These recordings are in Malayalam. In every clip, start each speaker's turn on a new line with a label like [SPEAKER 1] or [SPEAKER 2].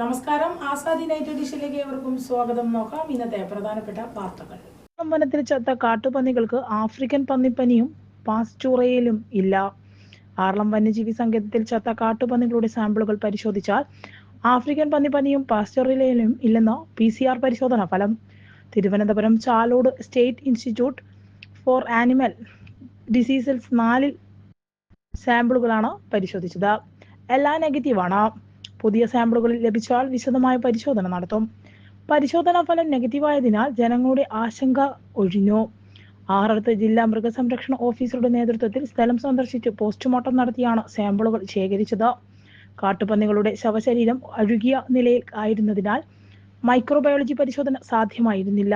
[SPEAKER 1] നമസ്കാരം. ആസാദി നൈറ്റ് ഡിഷിലേക്ക് ഏവർക്കും സ്വാഗതം. നോക്കാം ഇന്നത്തെ പ്രധാനപ്പെട്ട വാർത്തകൾ. വനത്തിൽ ചത്ത കാട്ടുപന്നികൾക്ക് ആഫ്രിക്കൻ പന്നിപ്പനിയും പാസ്റ്റുറയിലും ഇല്ല. ആർളം വന്യജീവി സങ്കേതത്തിൽ ചത്ത കാട്ടുപന്നികളുടെ സാമ്പിളുകൾ പരിശോധിച്ചാൽ ആഫ്രിക്കൻ പന്നിപ്പനിയും പാസ്റ്റുറയിലും ഇല്ലെന്ന് പി സി ആർ പരിശോധന ഫലം. Thiruvananthapuram Chalode state institute for animal diseases നാലിൽ സാമ്പിളുകളാണ് പരിശോധിച്ചത്. എല്ലാ നെഗറ്റീവാണ്. പുതിയ സാമ്പിളുകൾ ലഭിച്ചാൽ വിശദമായ പരിശോധന നടത്തും. പരിശോധനാ ഫലം നെഗറ്റീവായതിനാൽ ജനങ്ങളുടെ ആശങ്ക ഒഴിഞ്ഞു. ആറടത്ത് ജില്ലാ മൃഗസംരക്ഷണ ഓഫീസറുടെ നേതൃത്വത്തിൽ സ്ഥലം സന്ദർശിച്ച് പോസ്റ്റ്മോർട്ടം നടത്തിയാണ് സാമ്പിളുകൾ ശേഖരിച്ചത്. കാട്ടുപന്നികളുടെ ശവശരീരം അഴുകിയ നിലയിൽ ആയിരുന്നതിനാൽ മൈക്രോബയോളജി പരിശോധന സാധ്യമായിരുന്നില്ല.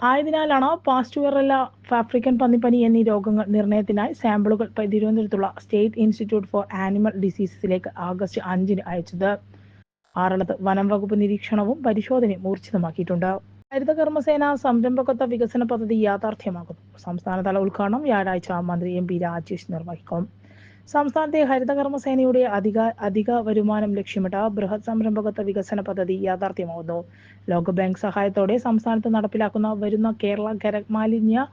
[SPEAKER 1] ആയതിനാലാണ് പാസ്റ്റുവെറല്ല ആഫ്രിക്കൻ പന്നിപ്പനി എന്നീ രോഗങ്ങൾ നിർണയത്തിനായി സാമ്പിളുകൾ തിരുവനന്തപുരത്തുള്ള സ്റ്റേറ്റ് ഇൻസ്റ്റിറ്റ്യൂട്ട് ഫോർ ആനിമൽ ഡിസീസസിലേക്ക് ആഗസ്റ്റ് അഞ്ചിന് അയച്ചത്. ആറളത്ത് വനം വകുപ്പ് നിരീക്ഷണവും പരിശോധനയും ഊർജിതമാക്കിയിട്ടുണ്ട്. ഹരിത കർമ്മസേന സംരംഭകത്വ വികസന പദ്ധതി യാഥാർത്ഥ്യമാകും സംസ്ഥാനതല ഉദ്ഘാടനം വ്യാഴാഴ്ച മന്ത്രി എം പി രാജേഷ് നിർവഹിക്കും. സംസ്ഥാനത്തെ ഹരിത കർമ്മസേനയുടെ അധിക അധിക വരുമാനം ലക്ഷ്യമിട്ട ബൃഹത് സംരംഭകത്വ വികസന പദ്ധതി യാഥാർത്ഥ്യമാകുന്നു. ലോകബാങ്ക് സഹായത്തോടെ സംസ്ഥാനത്ത് നടപ്പിലാക്കുന്ന വരുന്ന കേരള കരമാലിന്യ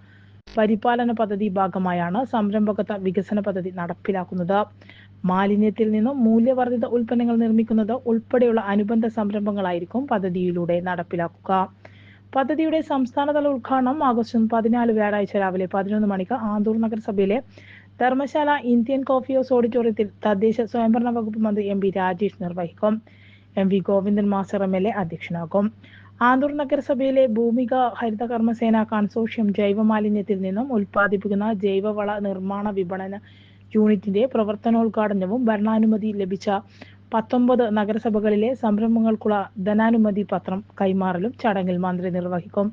[SPEAKER 1] പരിപാലന പദ്ധതി ഭാഗമായാണ് സംരംഭകത്വ വികസന പദ്ധതി നടപ്പിലാക്കുന്നത്. മാലിന്യത്തിൽ നിന്നും മൂല്യവർദ്ധിത ഉൽപ്പന്നങ്ങൾ നിർമ്മിക്കുന്നത് ഉൾപ്പെടെയുള്ള അനുബന്ധ സംരംഭങ്ങളായിരിക്കും പദ്ധതിയിലൂടെ നടപ്പിലാക്കുക. പദ്ധതിയുടെ സംസ്ഥാനതല ഉദ്ഘാടനം ആഗസ്റ്റ് പതിനാല് വ്യാഴാഴ്ച രാവിലെ പതിനൊന്ന് മണിക്ക് ആന്തൂർ നഗരസഭയിലെ ധർമ്മശാല ഇന്ത്യൻ കോഫി ഹൗസ് ഓഡിറ്റോറിയത്തിൽ തദ്ദേശ സ്വയംഭരണ വകുപ്പ് മന്ത്രി എം പി രാജേഷ് നിർവഹിക്കും. M V Govindan master M L A അധ്യക്ഷനാകും. Anthoor നഗരസഭയിലെ ഭൂമിക ഹരിത കർമ്മസേന കൺസോഷ്യം ജൈവമാലിന്യത്തിൽ നിന്നും ഉൽപ്പാദിപ്പിക്കുന്ന ജൈവവള നിർമ്മാണ വിപണന യൂണിറ്റിന്റെ പ്രവർത്തനോദ്ഘാടനവും ഭരണാനുമതി ലഭിച്ച പത്തൊമ്പത് നഗരസഭകളിലെ സംരംഭങ്ങൾക്കുള്ള ധനാനുമതി പത്രം കൈമാറലും ചടങ്ങിൽ മന്ത്രി നിർവഹിക്കും.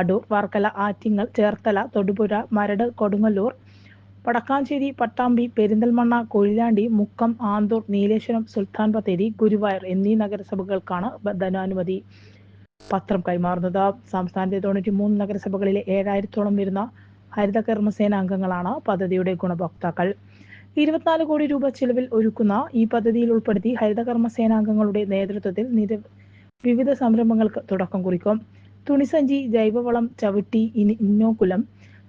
[SPEAKER 1] അടൂർ വർക്കല ആറ്റിങ്ങൽ ചേർത്തല തൊടുപുഴ മരട് കൊടുങ്ങല്ലൂർ വടക്കാഞ്ചേരി പട്ടാമ്പി പെരിന്തൽമണ്ണ കൊയിലാണ്ടി മുക്കം ആന്തൂർ നീലേശ്വരം സുൽത്താൻ ബത്തേരി ഗുരുവായൂർ എന്നീ നഗരസഭകൾക്കാണ് ധനാനുമതി പത്രം കൈമാറുന്നത്. സംസ്ഥാനത്തെ തൊണ്ണൂറ്റി മൂന്ന് നഗരസഭകളിലെ ഏഴായിരത്തോളം വരുന്ന ഹരിത കർമ്മസേന അംഗങ്ങളാണ് പദ്ധതിയുടെ ഗുണഭോക്താക്കൾ. ഇരുപത്തിനാല് കോടി രൂപ ചിലവിൽ ഒരുക്കുന്ന ഈ പദ്ധതിയിൽ ഉൾപ്പെടുത്തി ഹരിത കർമ്മസേനാംഗങ്ങളുടെ നേതൃത്വത്തിൽ നിര വിവിധ സംരംഭങ്ങൾക്ക് തുടക്കം കുറിക്കും. തുണിസഞ്ചി ജൈവവളം ചവിട്ടി ഇനി ഇന്നോക്കുലം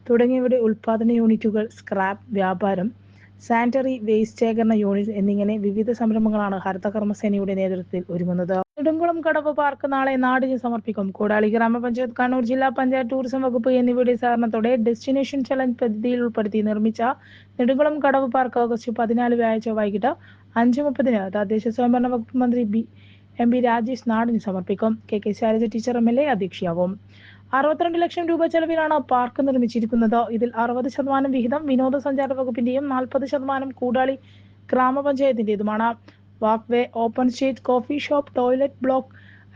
[SPEAKER 1] തുടങ്ങിയവയുടെ ഉൽപാദന യൂണിറ്റുകൾ സ്ക്രാപ്പ് വ്യാപാരം സാനിറ്ററി വേസ്റ്റ് ശേഖരണ യൂണിറ്റ് എന്നിങ്ങനെ വിവിധ സംരംഭങ്ങളാണ് ഹരിതകർമ്മസേനയുടെ നേതൃത്വത്തിൽ ഒരുങ്ങുന്നത്. നെടുങ്കുളം കടവ് പാർക്ക് നാളെ നാടിന് സമർപ്പിക്കും. കൂടാളി ഗ്രാമപഞ്ചായത്ത് കണ്ണൂർ ജില്ലാ പഞ്ചായത്ത് ടൂറിസം വകുപ്പ് എന്നിവയുടെ സഹകരണത്തോടെ ഡെസ്റ്റിനേഷൻ ചലഞ്ച് പദ്ധതിയിൽ ഉൾപ്പെടുത്തി നിർമ്മിച്ച നെടുങ്കുളം കടവ് പാർക്ക് ഓഗസ്റ്റ് പതിനാല് വ്യാഴാഴ്ച വൈകിട്ട് അഞ്ച് മുപ്പതിന് തദ്ദേശ സ്വയംഭരണ വകുപ്പ് മന്ത്രി ബി എം ബി രാജേഷ് നാടിന് സമർപ്പിക്കും. K K Shailaja teacher M L A അധ്യക്ഷയാവും. അറുപത്തിരണ്ട് ലക്ഷം രൂപ ചെലവിലാണ് പാർക്ക് നിർമ്മിച്ചിരിക്കുന്നത്. ഇതിൽ അറുപത് ശതമാനം വിഹിതം വിനോദസഞ്ചാര വകുപ്പിന്റെയും നാൽപ്പത് ശതമാനം Koodali ഗ്രാമപഞ്ചായത്തിന്റേതുമാണ്. Walkway open state coffee shop toilet block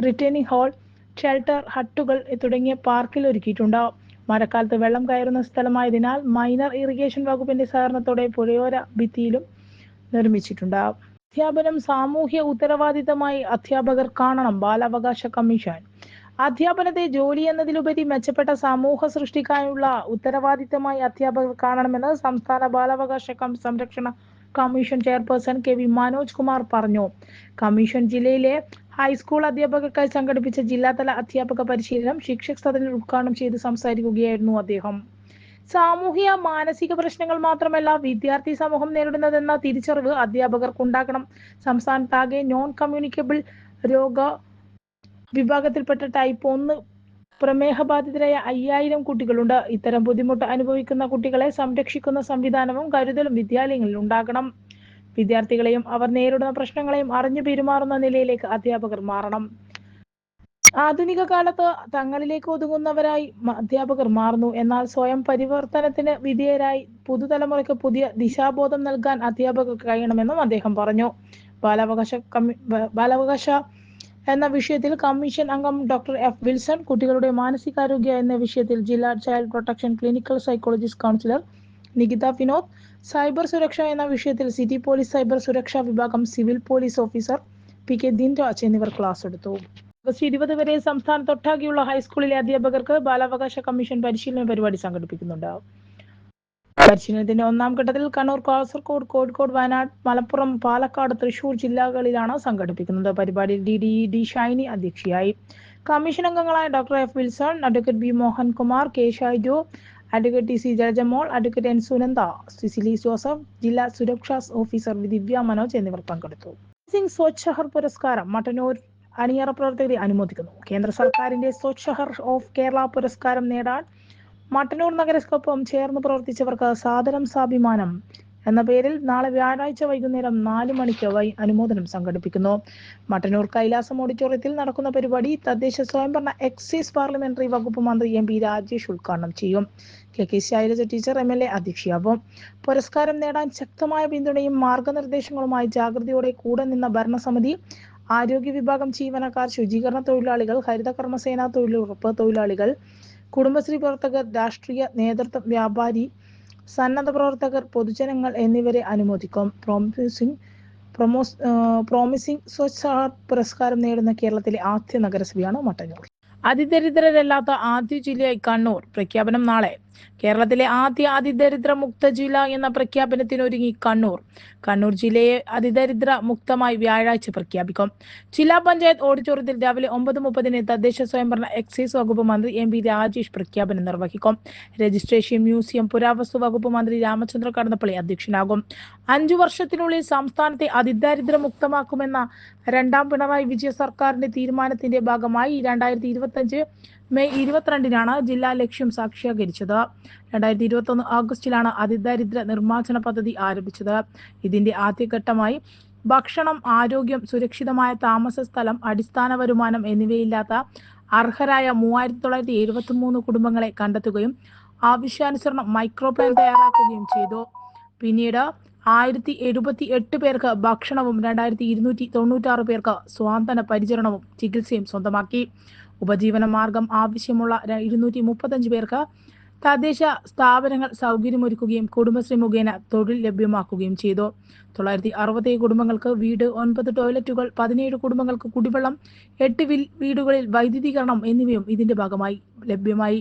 [SPEAKER 1] returning hall shelter ഹട്ടുകൾ തുടങ്ങിയ പാർക്കിൽ ഒരുക്കിയിട്ടുണ്ട്. മഴക്കാലത്ത് വെള്ളം കയറുന്ന സ്ഥലമായതിനാൽ മൈനർ ഇറിഗേഷൻ വകുപ്പിന്റെ സഹകരണത്തോടെ പുഴയോര ഭിത്തിയിലും നിർമ്മിച്ചിട്ടുണ്ട്. അധ്യാപനം സാമൂഹ്യ ഉത്തരവാദിത്തമായി അധ്യാപകർ കാണണം. ബാലാവകാശ കമ്മീഷൻ. അധ്യാപനത്തെ ജോലി എന്നതിലുപരി മെച്ചപ്പെട്ട സമൂഹ സൃഷ്ടിക്കാനുള്ള ഉത്തരവാദിത്തമായി അധ്യാപകർ കാണണമെന്ന് സംസ്ഥാന ബാലാവകാശ സംരക്ഷണ commission chairperson K V Manoj Kumar പറഞ്ഞു. കമ്മീഷൻ ജില്ലയിലെ ഹൈസ്കൂൾ അധ്യാപകർക്കായി സംഘടിപ്പിച്ച ജില്ലാതല അധ്യാപക പരിശീലനം ശിക്ഷക് സദനിൽ ഉദ്ഘാടനം ചെയ്ത് സംസാരിക്കുകയായിരുന്നു അദ്ദേഹം. സാമൂഹിക മാനസിക പ്രശ്നങ്ങൾ മാത്രമല്ല വിദ്യാർത്ഥി സമൂഹം നേരിടുന്നതെന്ന തിരിച്ചറിവ് അധ്യാപകർക്കുണ്ടാകണം. സംസ്ഥാനത്താകെ നോൺ കമ്മ്യൂണിക്കബിൾ രോഗ വിഭാഗത്തിൽപ്പെട്ട ടൈപ്പ് ഒന്ന് പ്രമേഹബാധിതരായ അയ്യായിരം കുട്ടികളുണ്ട്. ഇത്തരം ബുദ്ധിമുട്ട് അനുഭവിക്കുന്ന കുട്ടികളെ സംരക്ഷിക്കുന്ന സംവിധാനവും കരുതലും വിദ്യാലയങ്ങളിൽ ഉണ്ടാകണം. വിദ്യാർത്ഥികളെയും അവർ നേരിടുന്ന പ്രശ്നങ്ങളെയും അറിഞ്ഞു പെരുമാറുന്ന നിലയിലേക്ക് അധ്യാപകർ മാറണം. ആധുനിക കാലത്ത് തങ്ങളിലേക്ക് ഒതുങ്ങുന്നവരായി അധ്യാപകർ മാറുന്നു. എന്നാൽ സ്വയം പരിവർത്തനത്തിന് വിധേയരായി പുതുതലമുറയ്ക്ക് പുതിയ ദിശാബോധം നൽകാൻ അധ്യാപകർക്ക് കഴിയണമെന്നും അദ്ദേഹം പറഞ്ഞു. ബാലാവകാശ കമ്മി ബാലാവകാശ എന്ന വിഷയത്തിൽ കമ്മീഷൻ അംഗം ഡോക്ടർ എഫ് വിൽസൺ കുട്ടികളുടെ മാനസികാരോഗ്യ എന്ന വിഷയത്തിൽ ജില്ലാ child protection clinical psychologist counsellor Nikitha Vinod cyber സുരക്ഷ എന്ന വിഷയത്തിൽ സിറ്റി പോലീസ് സൈബർ സുരക്ഷാ വിഭാഗം civil police officer P K Dinraj എന്നിവർ ക്ലാസ് എടുത്തു. ഓഗസ്റ്റ് ഇരുപത് വരെ സംസ്ഥാനത്തൊട്ടാകെയുള്ള ഹൈസ്കൂളിലെ അധ്യാപകർക്ക് ബാലാവകാശ കമ്മീഷൻ പരിശീലന പരിപാടി സംഘടിപ്പിക്കുന്നുണ്ട്. പരിശീലനത്തിന്റെ ഒന്നാം ഘട്ടത്തിൽ കണ്ണൂർ കാസർഗോഡ് കോഴിക്കോട് വയനാട് മലപ്പുറം പാലക്കാട് തൃശൂർ ജില്ലകളിലാണ് സംഘടിപ്പിക്കുന്നത്. പരിപാടിയിൽ ഡി ഡി ഡി ഷൈനി അധ്യക്ഷയായി. കമ്മീഷൻ അംഗങ്ങളായ doctor F Wilson advocate B Mohankumar K Shaiju advocate T C Jalajamol advocate N Sunanda Cecily Joseph ജില്ലാ സുരക്ഷാ ഓഫീസർ ദിവ്യ മനോജ് എന്നിവർ പങ്കെടുത്തു. സിംഗ് സ്വച്ഛ് ഷഹർ പുരസ്കാരം മട്ടന്നൂർ അണിയറ പ്രവർത്തകരെ അനുമോദിക്കുന്നു. കേന്ദ്ര സർക്കാരിന്റെ സ്വച്ഛ് ഷഹർ ഓഫ് കേരള പുരസ്കാരം നേടാൻ മട്ടന്നൂർ നഗരസഭയ്ക്കൊപ്പം ചേർന്ന് പ്രവർത്തിച്ചവർക്ക് സാദരം സാഭിമാനം എന്ന പേരിൽ നാളെ വ്യാഴാഴ്ച വൈകുന്നേരം നാല് മണിക്ക് വൈ അനുമോദനം സംഘടിപ്പിക്കുന്നു. മട്ടന്നൂർ കൈലാസം ഓഡിറ്റോറിയത്തിൽ നടക്കുന്ന പരിപാടി തദ്ദേശ സ്വയംഭരണ എക്സൈസ് പാർലമെന്ററി വകുപ്പ് മന്ത്രി എം പി രാജേഷ് ഉദ്ഘാടനം ചെയ്യും. K K Shailaja teacher M L A അധ്യക്ഷയാവും. പുരസ്കാരം നേടാൻ ശക്തമായ പിന്തുണയും മാർഗനിർദ്ദേശങ്ങളുമായി ജാഗ്രതയോടെ കൂടെ നിന്ന ഭരണസമിതി ആരോഗ്യ വിഭാഗം ജീവനക്കാർ ശുചീകരണ തൊഴിലാളികൾ ഹരിതകർമ്മസേന തൊഴിലുറപ്പ് തൊഴിലാളികൾ കുടുംബശ്രീ പ്രവർത്തകർ രാഷ്ട്രീയ നേതൃത്വം വ്യാപാരി സന്നദ്ധ പ്രവർത്തകർ പൊതുജനങ്ങൾ എന്നിവരെ അനുമോദിക്കും. പ്രോമിസിംഗ് പ്രൊമോസ് പ്രോമിസിംഗ് സ്വച്ഛ പുരസ്കാരം നേടുന്ന കേരളത്തിലെ ആദ്യ നഗരസഭയാണ് മട്ടന്നൂർ. അതിദരിദ്രരല്ലാത്ത ആദ്യ ജില്ലയായി കണ്ണൂർ. പ്രഖ്യാപനം നാളെ. കേരളത്തിലെ ആദ്യ അതിദരിദ്ര മുക്ത ജില്ല എന്ന പ്രഖ്യാപനത്തിനൊരുങ്ങി കണ്ണൂർ. കണ്ണൂർ ജില്ലയെ അതിദരിദ്ര മുക്തമായി വ്യാഴാഴ്ച പ്രഖ്യാപിക്കും. ജില്ലാ പഞ്ചായത്ത് ഓഡിറ്റോറിയത്തിൽ രാവിലെ ഒമ്പത് മുപ്പതിന് തദ്ദേശ സ്വയംഭരണ എക്സൈസ് വകുപ്പ് മന്ത്രി എം പി രാജേഷ് പ്രഖ്യാപനം നിർവഹിക്കും. രജിസ്ട്രേഷൻ മ്യൂസിയം പുരാവസ്തു വകുപ്പ് മന്ത്രി രാമചന്ദ്ര കടന്നപ്പള്ളി അധ്യക്ഷനാകും. അഞ്ചു വർഷത്തിനുള്ളിൽ സംസ്ഥാനത്തെ അതിദാരിദ്ര്യ മുക്തമാക്കുമെന്ന രണ്ടാം പിണറായി വിജയ സർക്കാരിന്റെ തീരുമാനത്തിന്റെ ഭാഗമായി രണ്ടായിരത്തി ഇരുപത്തഞ്ച് മെയ് ഇരുപത്തിരണ്ടിനാണ് ജില്ലാ ലക്ഷ്യം സാക്ഷാത്കരിച്ചത് രണ്ടായിരത്തി ഇരുപത്തി ഒന്ന് ഓഗസ്റ്റിലാണ് അതിദാരിദ്ര്യ നിർമ്മാർജന പദ്ധതി ആരംഭിച്ചത്. ഇതിന്റെ ആദ്യഘട്ടമായി ഭക്ഷണം ആരോഗ്യം സുരക്ഷിതമായ താമസ സ്ഥലം അടിസ്ഥാന വരുമാനം എന്നിവയില്ലാത്ത അർഹരായ മൂവായിരത്തി തൊള്ളായിരത്തി എഴുപത്തി മൂന്ന് കുടുംബങ്ങളെ കണ്ടെത്തുകയും ആവശ്യാനുസരണം മൈക്രോ പ്ലാൻ തയ്യാറാക്കുകയും ചെയ്തു. പിന്നീട് ആയിരത്തി എഴുപത്തി എട്ട് പേർക്ക് ഭക്ഷണവും രണ്ടായിരത്തി ഇരുന്നൂറ്റി തൊണ്ണൂറ്റാറ് പേർക്ക് സ്വാന്തന പരിചരണവും ചികിത്സയും സ്വന്തമാക്കി. ഉപജീവന മാർഗം ആവശ്യമുള്ള ഇരുന്നൂറ്റി മുപ്പത്തഞ്ച് പേർക്ക് തദ്ദേശ സ്ഥാപനങ്ങൾ സൗകര്യമൊരുക്കുകയും കുടുംബശ്രീ മുഖേന തൊഴിൽ ലഭ്യമാക്കുകയും ചെയ്തു. തൊള്ളായിരത്തി അറുപത്തേഴ് കുടുംബങ്ങൾക്ക് വീട് ഒൻപത് ടോയ്ലറ്റുകൾ പതിനേഴ് കുടുംബങ്ങൾക്ക് കുടിവെള്ളം എട്ട് വീടുകളിൽ വൈദ്യുതീകരണം എന്നിവയും ഇതിന്റെ ഭാഗമായി ലഭ്യമായി.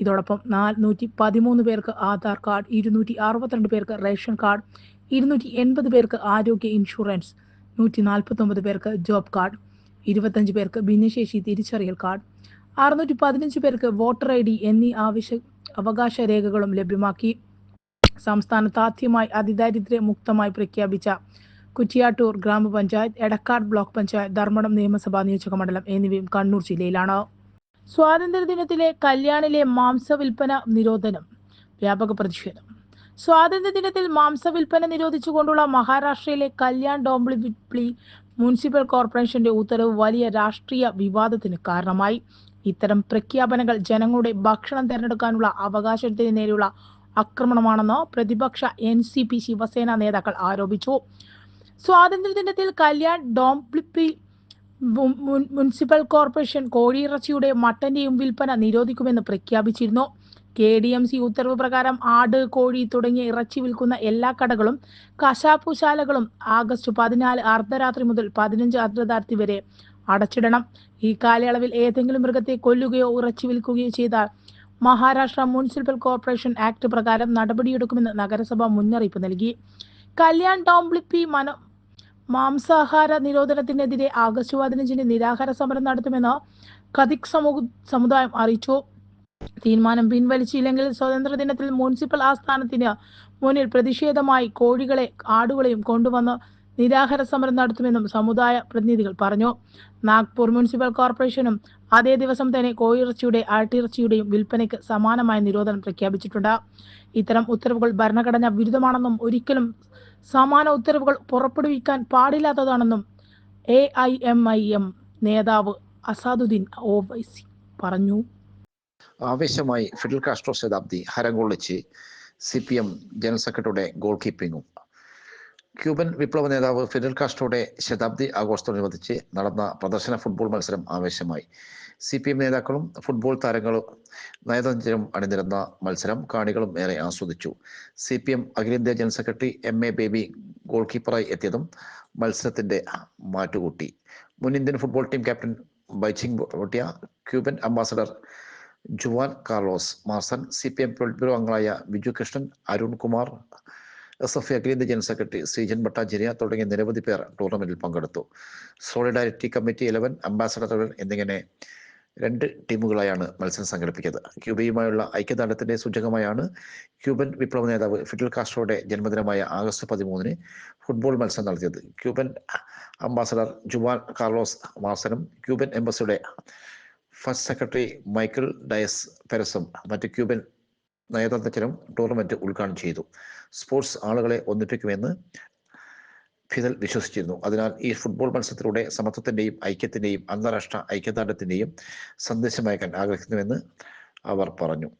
[SPEAKER 1] ഇതോടൊപ്പം നാനൂറ്റി പതിമൂന്ന് പേർക്ക് ആധാർ കാർഡ് ഇരുന്നൂറ്റി അറുപത്തിരണ്ട് പേർക്ക് റേഷൻ കാർഡ് ഇരുന്നൂറ്റി എൺപത് പേർക്ക് ആരോഗ്യ ഇൻഷുറൻസ് നൂറ്റി നാൽപ്പത്തി ഒമ്പത് പേർക്ക് ജോബ് കാർഡ് ഇരുപത്തഞ്ച് പേർക്ക് ഭിന്നശേഷി തിരിച്ചറിയൽ കാർഡ്. അറുന്നൂറ്റി പതിനഞ്ച് പേർക്ക് വോട്ടർ ഐ ഡി എന്നീ ആവശ്യ അവകാശ രേഖകളും ലഭ്യമാക്കി. സംസ്ഥാനത്ത് ആദ്യമായി അതിദാരിദ്ര്യ മുക്തമായി പ്രഖ്യാപിച്ച കുറ്റിയാട്ടൂർ ഗ്രാമപഞ്ചായത്ത് എടക്കാട് ബ്ലോക്ക് പഞ്ചായത്ത് ധർമ്മടം നിയമസഭാ നിയോജക മണ്ഡലം എന്നിവയും കണ്ണൂർ ജില്ലയിലാണ്. സ്വാതന്ത്ര്യദിനത്തിലെ കല്യാണിലെ മാംസ വിൽപ്പന നിരോധനം. വ്യാപക പ്രതിഷേധം. സ്വാതന്ത്ര്യദിനത്തിൽ മാംസ വിൽപ്പന നിരോധിച്ചുകൊണ്ടുള്ള മഹാരാഷ്ട്രയിലെ കല്യാൺ ഡോംബ്ലിപ്ലി മുനിസിപ്പൽ കോർപ്പറേഷന്റെ ഉത്തരവ് വലിയ രാഷ്ട്രീയ വിവാദത്തിന് കാരണമായി. ഇത്തരം പ്രഖ്യാപനങ്ങൾ ജനങ്ങളുടെ ഭക്ഷണം തിരഞ്ഞെടുക്കാനുള്ള അവകാശത്തിന് നേരെയുള്ള ആക്രമണമാണെന്ന് പ്രതിപക്ഷ എൻ സി പി ശിവസേന നേതാക്കൾ ആരോപിച്ചു. സ്വാതന്ത്ര്യദിനത്തിൽ കല്യാൺ ഡോംപ്ലിപ്പി മുനിസിപ്പൽ കോർപ്പറേഷൻ കോഴിയിറച്ചിയുടെ മട്ടന്റെയും വിൽപ്പന നിരോധിക്കുമെന്ന് പ്രഖ്യാപിച്ചിരുന്നു. കെ ഡി എം സി ഉത്തരവ് പ്രകാരം ആട് കോഴി തുടങ്ങിയ ഇറച്ചി വിൽക്കുന്ന എല്ലാ കടകളും കശാപ്പുശാലകളും ആഗസ്റ്റ് പതിനാല് അർദ്ധരാത്രി മുതൽ പതിനഞ്ച് അർദ്ധരാത്രി വരെ അടച്ചിടണം. ഈ കാലയളവിൽ ഏതെങ്കിലും മൃഗത്തെ കൊല്ലുകയോ ഇറച്ചി വിൽക്കുകയോ ചെയ്താൽ മഹാരാഷ്ട്ര മുനിസിപ്പൽ കോർപ്പറേഷൻ ആക്ട് പ്രകാരം നടപടിയെടുക്കുമെന്ന് നഗരസഭ മുന്നറിയിപ്പ് നൽകി. കല്യാൺ ടോംബ്ലിപ്പി മന മാംസാഹാര നിരോധനത്തിനെതിരെ ആഗസ്റ്റ് പതിനഞ്ചിന് നിരാഹാര സമരം നടത്തുമെന്ന് കഥിക് സമൂഹ സമുദായം അറിയിച്ചു. തീരുമാനം പിൻവലിച്ചില്ലെങ്കിൽ സ്വതന്ത്ര ദിനത്തിൽ മുനിസിപ്പൽ ആസ്ഥാനത്തിന് മുന്നിൽ പ്രതിഷേധമായി കോഴികളെ ആടുകളെയും കൊണ്ടുവന്ന് നിരാഹാര സമരം നടത്തുമെന്നും സമുദായ പ്രതിനിധികൾ പറഞ്ഞു. നാഗ്പൂർ മുനിസിപ്പൽ കോർപ്പറേഷനും അതേ ദിവസം തന്നെ കോഴിയിറച്ചിയുടെ ആട്ടിറച്ചിയുടെയും വിൽപ്പനയ്ക്ക് സമാനമായ നിരോധനം പ്രഖ്യാപിച്ചിട്ടുണ്ട്. ഇത്തരം ഉത്തരവുകൾ ഭരണഘടന വിരുദ്ധമാണെന്നും ഒരിക്കലും സമാന ഉത്തരവുകൾ പുറപ്പെടുവിക്കാൻ പാടില്ലാത്തതാണെന്നും A I M I M നേതാവ് അസാദുദ്ദീൻ ഓവൈസി പറഞ്ഞു.
[SPEAKER 2] ആവേശമായി ഫിഡൽ കാസ്ട്രോ ശതാബ്ദി ഹരം കൊള്ളിച്ച് സി പി എം ജനറൽ സെക്രട്ടറിയുടെ ഗോൾ കീപ്പിംഗും ക്യൂബൻ വിപ്ലവ നേതാവ് ഫിഡൽ കാസ്ട്രോയുടെ ശതാബ്ദി ആഘോഷത്തോടനുബന്ധിച്ച് നടന്ന പ്രദർശന ഫുട്ബോൾ മത്സരം ആവേശമായി. സി പി എം നേതാക്കളും ഫുട്ബോൾ താരങ്ങളും നയതന്ത്രം അണിനിരുന്ന മത്സരം കാണികളും ഏറെ ആസ്വദിച്ചു. സി പി എം അഖിലേന്ത്യാ general secretary M A Baby goal കീപ്പറായി എത്തിയതും മത്സരത്തിന്റെ മാറ്റുകൂട്ടി. മുൻ Indian football team captain Baichung Bhutia Cuban ambassador Juan Carlos Marsan C P M politburo അംഗങ്ങളായ ബിജു കൃഷ്ണൻ അരുൺ കുമാർ എസ് എഫ് അഖിലേന്ത്യ ജനറൽ സെക്രട്ടറി ശ്രീജൻ ഭട്ടാചാര്യ തുടങ്ങിയ നിരവധി പേർ ടൂർണമെന്റിൽ പങ്കെടുത്തു. സോളിഡാരിറ്റി കമ്മിറ്റി ഇലവൻ അംബാസഡറുകൾ എന്നിങ്ങനെ രണ്ട് ടീമുകളായാണ് മത്സരം സംഘടിപ്പിച്ചത്. ക്യൂബയുമായുള്ള ഐക്യദാർഢ്യത്തിന്റെ സൂചകമായാണ് ക്യൂബൻ വിപ്ലവ നേതാവ് ഫിഡൽ കാസ്ട്രോയുടെ ജന്മദിനമായ ആഗസ്റ്റ് പതിമൂന്നിന് ഫുട്ബോൾ മത്സരം നടത്തിയത്. ക്യൂബൻ അംബാസഡർ ജുവാൻ കാർലോസ് മാർസനും ക്യൂബൻ എംബസിയുടെ ഫസ്റ്റ് സെക്രട്ടറി മൈക്കിൾ ഡയസ് പെരസും മറ്റ് ക്യൂബൻ നയതന്ത്രജ്ഞരും ടൂർണമെന്റ് ഉദ്ഘാടനം ചെയ്തു. സ്പോർട്സ് ആളുകളെ ഒന്നിപ്പിക്കുമെന്ന് ഫിദൽ വിശ്വസിച്ചിരുന്നു. അതിനാൽ ഈ ഫുട്ബോൾ മത്സരത്തിലൂടെ സമത്വത്തിന്റെയും ഐക്യത്തിന്റെയും അന്താരാഷ്ട്ര ഐക്യദാർഢ്യത്തിന്റെയും സന്ദേശം അയക്കാൻ ആഗ്രഹിക്കുന്നുവെന്ന് അവർ പറഞ്ഞു.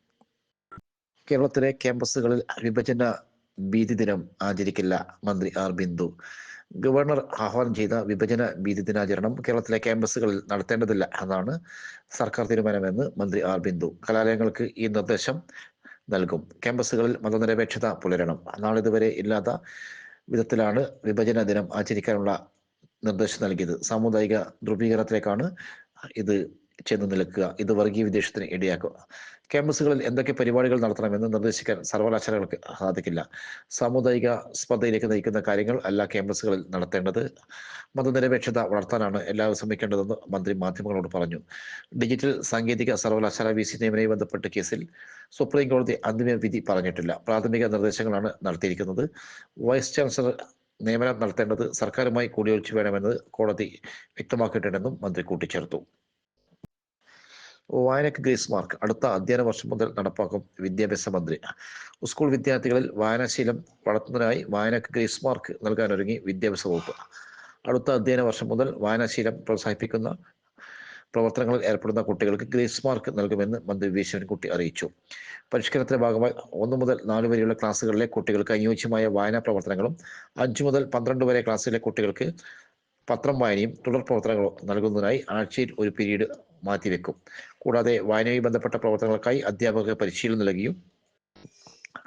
[SPEAKER 2] കേരളത്തിലെ ക്യാമ്പസുകളിൽ വിഭജന ഭീതി ദിനം ആചരിക്കില്ല മന്ത്രി ആർ ബിന്ദു. ഗവർണർ ആഹ്വാനം ചെയ്ത വിഭജന ഭീതി ദിനാചരണം കേരളത്തിലെ ക്യാമ്പസുകളിൽ നടത്തേണ്ടതില്ല എന്നാണ് സർക്കാർ തീരുമാനമെന്ന് മന്ത്രി ആർ ബിന്ദു. കലാലയങ്ങൾക്ക് ഈ നിർദ്ദേശം നൽകും. ക്യാമ്പസുകളിൽ മതനിരപേക്ഷത പുലരണം. നാളിതുവരെ ഇല്ലാത്ത വിധത്തിലാണ് വിഭജന ദിനം ആചരിക്കാനുള്ള നിർദ്ദേശം നൽകിയത്. സാമുദായിക ധ്രുവീകരണത്തിലേക്കാണ് ഇത് ചെന്ന് നിൽക്കുക. ഇത് വർഗീയ വിദ്വേഷത്തിന് ഇടയാക്കുക. ക്യാമ്പസുകളിൽ എന്തൊക്കെ പരിപാടികൾ നടത്തണമെന്ന് നിർദ്ദേശിക്കാൻ സർവകലാശാലകൾക്ക് സാധിക്കില്ല. സാമുദായിക സ്പർദ്ധയിലേക്ക് നയിക്കുന്ന കാര്യങ്ങൾ അല്ല ക്യാമ്പസുകളിൽ നടത്തേണ്ടത് മതനിരപേക്ഷത വളർത്താനാണ് എല്ലാവരും ശ്രമിക്കേണ്ടതെന്ന് മന്ത്രി മാധ്യമങ്ങളോട് പറഞ്ഞു. ഡിജിറ്റൽ സാങ്കേതിക സർവകലാശാല വി സി ബന്ധപ്പെട്ട കേസിൽ സുപ്രീം കോടതി അന്തിമ വിധി പറഞ്ഞിട്ടില്ല. പ്രാഥമിക നിർദ്ദേശങ്ങളാണ് നടത്തിയിരിക്കുന്നത്. വൈസ് ചാൻസലർ നിയമനം നടത്തേണ്ടത് സർക്കാരുമായി കൂടിയൊഴിച്ച് വേണമെന്ന് കോടതി വ്യക്തമാക്കിയിട്ടുണ്ടെന്നും മന്ത്രി കൂട്ടിച്ചേർത്തു. വായനക്ക് ഗ്രേസ് മാർക്ക്. അടുത്ത അധ്യയന വർഷം മുതൽ നടപ്പാക്കും വിദ്യാഭ്യാസ മന്ത്രി. സ്കൂൾ വിദ്യാർത്ഥികളിൽ വായനാശീലം വളർത്തുന്നതിനായി വായനക്ക് ഗ്രേസ് മാർക്ക് നൽകാനൊരുങ്ങി വിദ്യാഭ്യാസ വകുപ്പ്. അടുത്ത അധ്യയന വർഷം മുതൽ വായനാശീലം പ്രോത്സാഹിപ്പിക്കുന്ന പ്രവർത്തനങ്ങളിൽ ഏർപ്പെടുന്ന കുട്ടികൾക്ക് ഗ്രേസ് മാർക്ക് നൽകുമെന്ന് മന്ത്രി വി. ശിവൻകുട്ടി അറിയിച്ചു. പരിഷ്കരണത്തിന്റെ ഭാഗമായി ഒന്ന് മുതൽ നാല് വരെയുള്ള ക്ലാസ്സുകളിലെ കുട്ടികൾക്ക് അനുയോജ്യമായ വായനാ പ്രവർത്തനങ്ങളും അഞ്ചു മുതൽ പന്ത്രണ്ട് വരെ ക്ലാസ്സിലെ കുട്ടികൾക്ക് പത്രം വായനയും തുടർ പ്രവർത്തനങ്ങളും നൽകുന്നതിനായി ആഴ്ചയിൽ ഒരു പീരീഡ് മാറ്റിവെക്കും. കൂടാതെ വായനയുമായി ബന്ധപ്പെട്ട പ്രവർത്തനങ്ങൾക്കായി അധ്യാപകർക്ക് പരിശീലനം നൽകിയും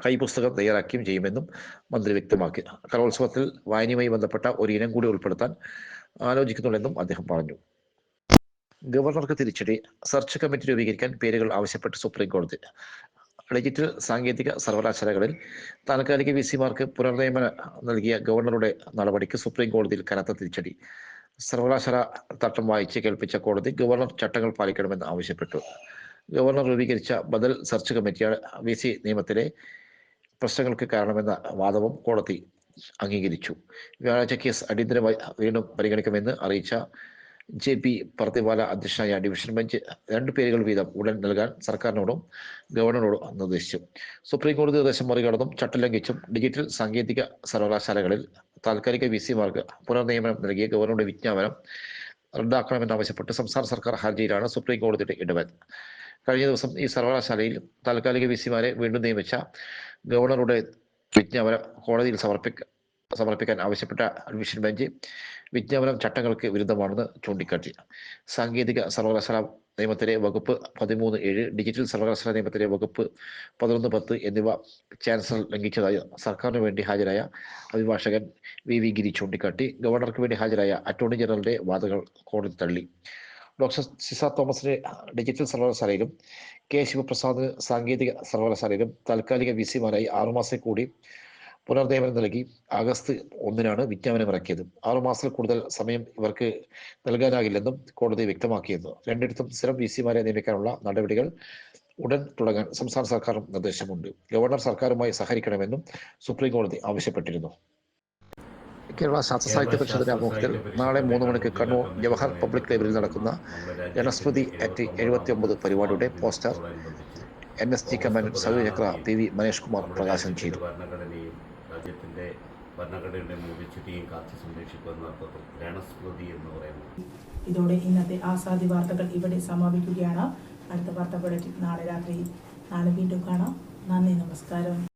[SPEAKER 2] കൈപുസ്തകം തയ്യാറാക്കുകയും ചെയ്യുമെന്നും മന്ത്രി വ്യക്തമാക്കി. കലോത്സവത്തിൽ വായനയുമായി ബന്ധപ്പെട്ട ഒരു ഇനം കൂടി ഉൾപ്പെടുത്താൻ ആലോചിക്കുന്നുണ്ടെന്നും അദ്ദേഹം പറഞ്ഞു. ഗവർണർക്ക് തിരിച്ചടി. സെർച്ച് കമ്മിറ്റി രൂപീകരിക്കാൻ പേരുകൾ ആവശ്യപ്പെട്ട് സുപ്രീം കോടതി ഡിജിറ്റൽ സാങ്കേതിക സർവകലാശാലകളിൽ താൽക്കാലിക വി സിമാർക്ക് പുനർനിയമനം നൽകിയ ഗവർണറുടെ നടപടിക്ക് സുപ്രീം കോടതിയിൽ കനത്ത തിരിച്ചടി. സർവകലാശാല തട്ടം വായിച്ച് കേൾപ്പിച്ച കോടതി ഗവർണർ ചട്ടങ്ങൾ പാലിക്കണമെന്ന് ആവശ്യപ്പെട്ടു. ഗവർണർ രൂപീകരിച്ച ബദൽ സെർച്ച് കമ്മിറ്റിയാണ് വി സി നിയമത്തിലെ പ്രശ്നങ്ങൾക്ക് കാരണമെന്ന വാദവും കോടതി അംഗീകരിച്ചു. വ്യാഴാഴ്ച കേസ് അടിയന്തരമായി വീണ്ടും പരിഗണിക്കുമെന്ന് അറിയിച്ച ജെ പി പർത്തിവാല അധ്യക്ഷനായ ഡിവിഷൻ ബെഞ്ച് രണ്ട് പേരുകൾ വീതം ഉടൻ നൽകാൻ സർക്കാരിനോടും ഗവർണറോടും നിർദ്ദേശിച്ചു. സുപ്രീം കോടതി നിർദ്ദേശം മറികടന്നും ചട്ടം ലംഘിച്ചും ഡിജിറ്റൽ സാങ്കേതിക സർവകലാശാലകളിൽ താൽക്കാലിക വി സിമാർക്ക് പുനർനിയമനം നൽകിയ ഗവർണറുടെ വിജ്ഞാപനം റദ്ദാക്കണമെന്നാവശ്യപ്പെട്ട് സംസ്ഥാന സർക്കാർ ഹർജിയിലാണ് സുപ്രീം കോടതിയുടെ ഇടപെടൽ. കഴിഞ്ഞ ദിവസം ഈ സർവകലാശാലയിൽ താൽക്കാലിക വി സിമാരെ വീണ്ടും നിയമിച്ച ഗവർണറുടെ വിജ്ഞാപനം കോടതിയിൽ സമർപ്പിക്ക സമർപ്പിക്കാൻ ആവശ്യപ്പെട്ട അഡ്മിഷൻ ബെഞ്ച് വിജ്ഞാപനം ചട്ടങ്ങൾക്ക് വിരുദ്ധമാണെന്ന് ചൂണ്ടിക്കാട്ടി. സാങ്കേതിക സർവകലാശാല നിയമത്തിലെ വകുപ്പ് പതിമൂന്ന് ഏഴ് ഡിജിറ്റൽ സർവകലാശാല നിയമത്തിലെ വകുപ്പ് പതിനൊന്ന് പത്ത് എന്നിവ ചാൻസലർ ലംഘിച്ചതായി സർക്കാരിന് വേണ്ടി ഹാജരായ അഭിഭാഷകൻ വി വി ഗിരി ചൂണ്ടിക്കാട്ടി. ഗവർണർക്ക് വേണ്ടി ഹാജരായ അറ്റോർണി ജനറലിന്റെ വാദങ്ങൾ കോടതി തള്ളി. ഡോക്ടർ സിസ തോമസിന് ഡിജിറ്റൽ സർവകലാശാലയിലും കെ ശിവപ്രസാദിന് സാങ്കേതിക സർവകലാശാലയിലും താൽക്കാലിക വി സിമാരായി ആറുമാസം കൂടി പുനർനിയമനം നൽകി ആഗസ്റ്റ് ഒന്നിനാണ് വിജ്ഞാപനം ഇറക്കിയത്. ആറുമാസത്തിൽ കൂടുതൽ സമയം ഇവർക്ക് നൽകാനാകില്ലെന്നും കോടതി വ്യക്തമാക്കിയിരുന്നു. രണ്ടിടത്തും സ്ഥിരം വി സിമാരെ നിയമിക്കാനുള്ള നടപടികൾ ഉടൻ തുടങ്ങാൻ സംസ്ഥാന സർക്കാരും നിർദ്ദേശമുണ്ട്. ഗവർണർ സർക്കാരുമായി സഹകരിക്കണമെന്നും സുപ്രീം കോടതി ആവശ്യപ്പെട്ടിരുന്നു. കേരള ശാസ്ത്ര സാഹിത്യ പരിഷത്തിന്റെ ആഭിമുഖ്യത്തിൽ നാളെ മൂന്ന് മണിക്ക് കണ്ണൂർ ജവഹർ പബ്ലിക് ലൈബ്രറിയിൽ നടക്കുന്ന ജനസ്മൃതി ആക്ട് എഴുപത്തി ഒമ്പത് പരിപാടിയുടെ poster N S G commander Shaurya Chakra P V Manesh Kumar പ്രകാശനം ചെയ്തു.
[SPEAKER 3] രാജ്യത്തിന്റെ ഭരണഘടനയുടെ മൂല്യച്യുതിയും കാത്തു സംരക്ഷിക്കുന്ന രണസ്മൃതി എന്ന് പറയുന്നത്.
[SPEAKER 1] ഇതോടെ ഇന്നത്തെ ആസാദി വാർത്തകൾ ഇവിടെ സമാപിക്കുകയാണ്. അടുത്ത വാർത്ത നാളെ രാത്രി നാളെ വീണ്ടും കാണാം. നന്ദി നമസ്കാരം.